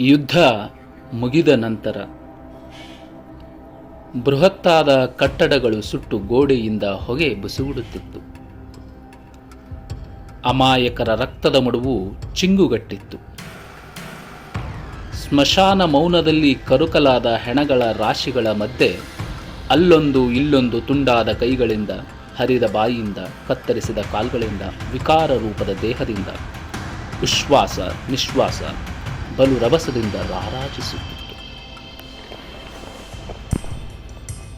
ಯುದ್ಧ ಮುಗಿದ ನಂತರ ಬೃಹತ್ತಾದ ಕಟ್ಟಡಗಳು ಸುಟ್ಟು ಗೋಡೆಯಿಂದ ಹೊಗೆ ಬುಸುಗುಡುತ್ತಿತ್ತು. ಅಮಾಯಕರ ರಕ್ತದ ಮಡುವು ಚಿಂಗುಗಟ್ಟಿತ್ತು. ಸ್ಮಶಾನ ಮೌನದಲ್ಲಿ ಕರುಕಲಾದ ಹೆಣಗಳ ರಾಶಿಗಳ ಮಧ್ಯೆ ಅಲ್ಲೊಂದು ಇಲ್ಲೊಂದು ತುಂಡಾದ ಕೈಗಳಿಂದ ಹರಿದ ಬಾಯಿಯಿಂದ ಕತ್ತರಿಸಿದ ಕಾಲ್ಗಳಿಂದ ವಿಕಾರ ರೂಪದ ದೇಹದಿಂದ ಉಶ್ವಾಸ, ನಿಶ್ವಾಸ ಬಲು ರಭಸದಿಂದ ರಾರಾಜಿಸುತ್ತಿತ್ತು.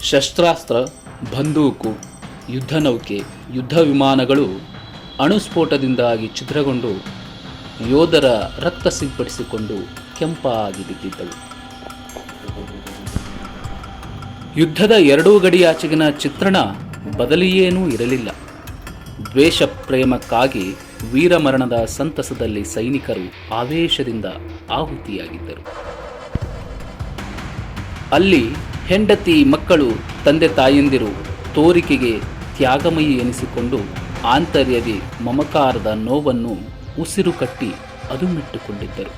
ಶಸ್ತ್ರಾಸ್ತ್ರ, ಬಂದೂಕು, ಯುದ್ಧ ನೌಕೆ, ಯುದ್ಧ ವಿಮಾನಗಳು ಅಣುಸ್ಫೋಟದಿಂದಾಗಿ ಛಿದ್ರಗೊಂಡು ಯೋಧರ ರಕ್ತ ಸಿಂಪಡಿಸಿಕೊಂಡು ಕೆಂಪಾಗಿ ಬಿದ್ದಿದ್ದವು. ಯುದ್ಧದ ಎರಡೂ ಗಡಿಯಾಚೆಗಿನ ಚಿತ್ರಣ ಬದಲಿಯೇನೂ ಇರಲಿಲ್ಲ. ದ್ವೇಷ ಪ್ರೇಮಕ್ಕಾಗಿ ವೀರಮರಣದ ಸಂತಸದಲ್ಲಿ ಸೈನಿಕರು ಆವೇಶದಿಂದ ಆಹುತಿಯಾಗಿದ್ದರು. ಅಲ್ಲಿ ಹೆಂಡತಿ ಮಕ್ಕಳು ತಂದೆ ತಾಯಂದಿರು ತೋರಿಕೆಗೆ ತ್ಯಾಗಮಯಿ ಎನಿಸಿಕೊಂಡು ಆಂತರ್ಯದಿ ಮಮಕಾರದ ನೋವನ್ನು ಉಸಿರು ಕಟ್ಟಿ ಅದುಮಿಟ್ಟುಕೊಂಡಿದ್ದರು.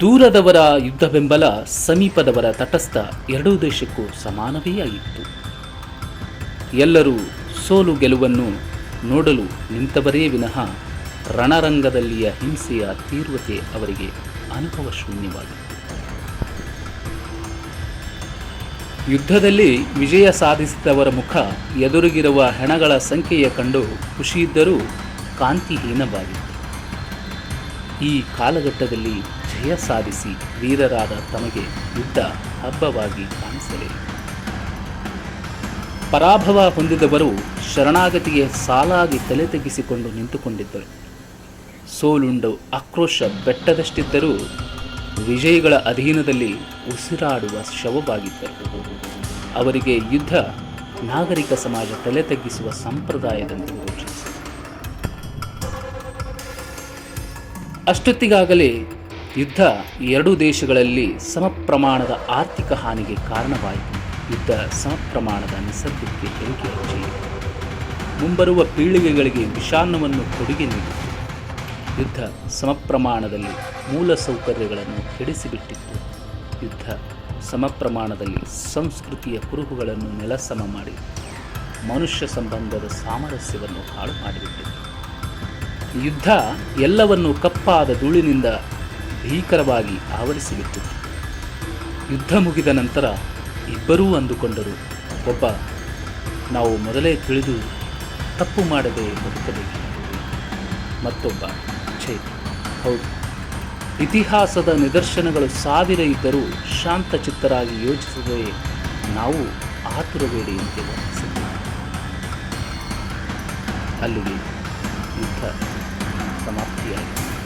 ದೂರದವರ ಯುದ್ಧ ಬೆಂಬಲ ಸಮೀಪದವರ ತಟಸ್ಥ ಎರಡೂ ದೇಶಕ್ಕೂ ಸಮಾನವೇ ಆಗಿತ್ತು. ಎಲ್ಲರೂ ಸೋಲು ಗೆಲುವನ್ನು ನೋಡಲು ನಿಂತವರೇ ವಿನಃ ರಣರಂಗದಲ್ಲಿಯ ಹಿಂಸೆಯ ತೀವ್ರತೆ ಅವರಿಗೆ ಅನುಭವ ಶೂನ್ಯವಾಗಿತ್ತು ಯುದ್ಧದಲ್ಲಿ ವಿಜಯ ಸಾಧಿಸಿದವರ ಮುಖ ಎದುರಿಗಿರುವ ಹೆಣಗಳ ಸಂಖ್ಯೆಯ ಕಂಡು ಖುಷಿಯಿದ್ದರೂ ಕಾಂತಿಹೀನವಾಗಿತ್ತು. ಈ ಕಾಲಘಟ್ಟದಲ್ಲಿ ಜಯ ಸಾಧಿಸಿ ವೀರರಾದ ತಮಗೆ ಯುದ್ಧ ಹಬ್ಬವಾಗಿ ಕಾಣಿಸಲಿಲ್ಲ. ಪರಾಭವ ಹೊಂದಿದವರು ಶರಣಾಗತಿಗೆ ಸಾಲಾಗಿ ತಲೆ ತೆಗೆಸಿಕೊಂಡು ನಿಂತುಕೊಂಡಿದ್ದರು. ಸೋಲುಂಡು ಆಕ್ರೋಶ ಬೆಟ್ಟದಷ್ಟಿದ್ದರೂ ವಿಜಯಿಗಳ ಅಧೀನದಲ್ಲಿ ಉಸಿರಾಡುವ ಶವವಾಗಿದ್ದರು. ಅವರಿಗೆ ಯುದ್ಧ, ನಾಗರಿಕ ಸಮಾಜ ತಲೆ ತಗ್ಗಿಸುವ ಸಂಪ್ರದಾಯದಂತೆ ಘೋಷಿಸಿತು ಅಷ್ಟೊತ್ತಿಗಾಗಲೇ ಯುದ್ಧ ಎರಡೂ ದೇಶಗಳಲ್ಲಿ ಸಮಪ್ರಮಾಣದ ಆರ್ಥಿಕ ಹಾನಿಗೆ ಕಾರಣವಾಯಿತು. ಯುದ್ಧ ಸಪ್ರಮಾಣದ ಪ್ರಮಾಣದ ನಿಸರ್ಗಕ್ಕೆ ಬೆಂಕಿ ಹಚ್ಚಿ ಮುಂಬರುವ ಪೀಳಿಗೆಗಳಿಗೆ ವಿಷಾನ್ನವನ್ನು ಕೊಡುಗೆ ನೀಡಿತು ಯುದ್ಧ ಸಮಪ್ರಮಾಣದಲ್ಲಿ ಮೂಲ ಸೌಕರ್ಯಗಳನ್ನು ಕೆಡಿಸಿಬಿಟ್ಟಿತ್ತು. ಯುದ್ಧ ಸಮಪ್ರಮಾಣದಲ್ಲಿ ಸಂಸ್ಕೃತಿಯ ಕುರುಹುಗಳನ್ನು ನೆಲಸಮ ಮಾಡಿ ಮನುಷ್ಯ ಸಂಬಂಧದ ಸಾಮರಸ್ಯವನ್ನು ಹಾಳು ಮಾಡಿಬಿಟ್ಟಿತ್ತು ಯುದ್ಧ ಎಲ್ಲವನ್ನು ಕಪ್ಪಾದ ಧೂಳಿನಿಂದ ಭೀಕರವಾಗಿ ಆವರಿಸಿಬಿಟ್ಟಿತ್ತು ಯುದ್ಧ ಮುಗಿದ ನಂತರ ಇಬ್ಬರೂ ಅಂದುಕೊಂಡರು. ಒಬ್ಬ, ನಾವು ಮೊದಲೇ ತಿಳಿದು ತಪ್ಪು ಮಾಡದೆ ಬದುಕಬೇಕು. ಮತ್ತೊಬ್ಬ, ಛೇ, ಹೌದು. ಇತಿಹಾಸದ ನಿದರ್ಶನಗಳು ಸಾವಿರ ಇದ್ದರೂ ಶಾಂತಚಿತ್ತರಾಗಿ ಯೋಚಿಸದೆ ನಾವು ಆತುರಬೇಡಿಯಂತೆ ವರ್ತಿಸಿದ್ದೇವೆ ಅಲ್ಲಿಗೆ ಯುದ್ಧ ಸಮಾಪ್ತಿಯಾಗಿದೆ.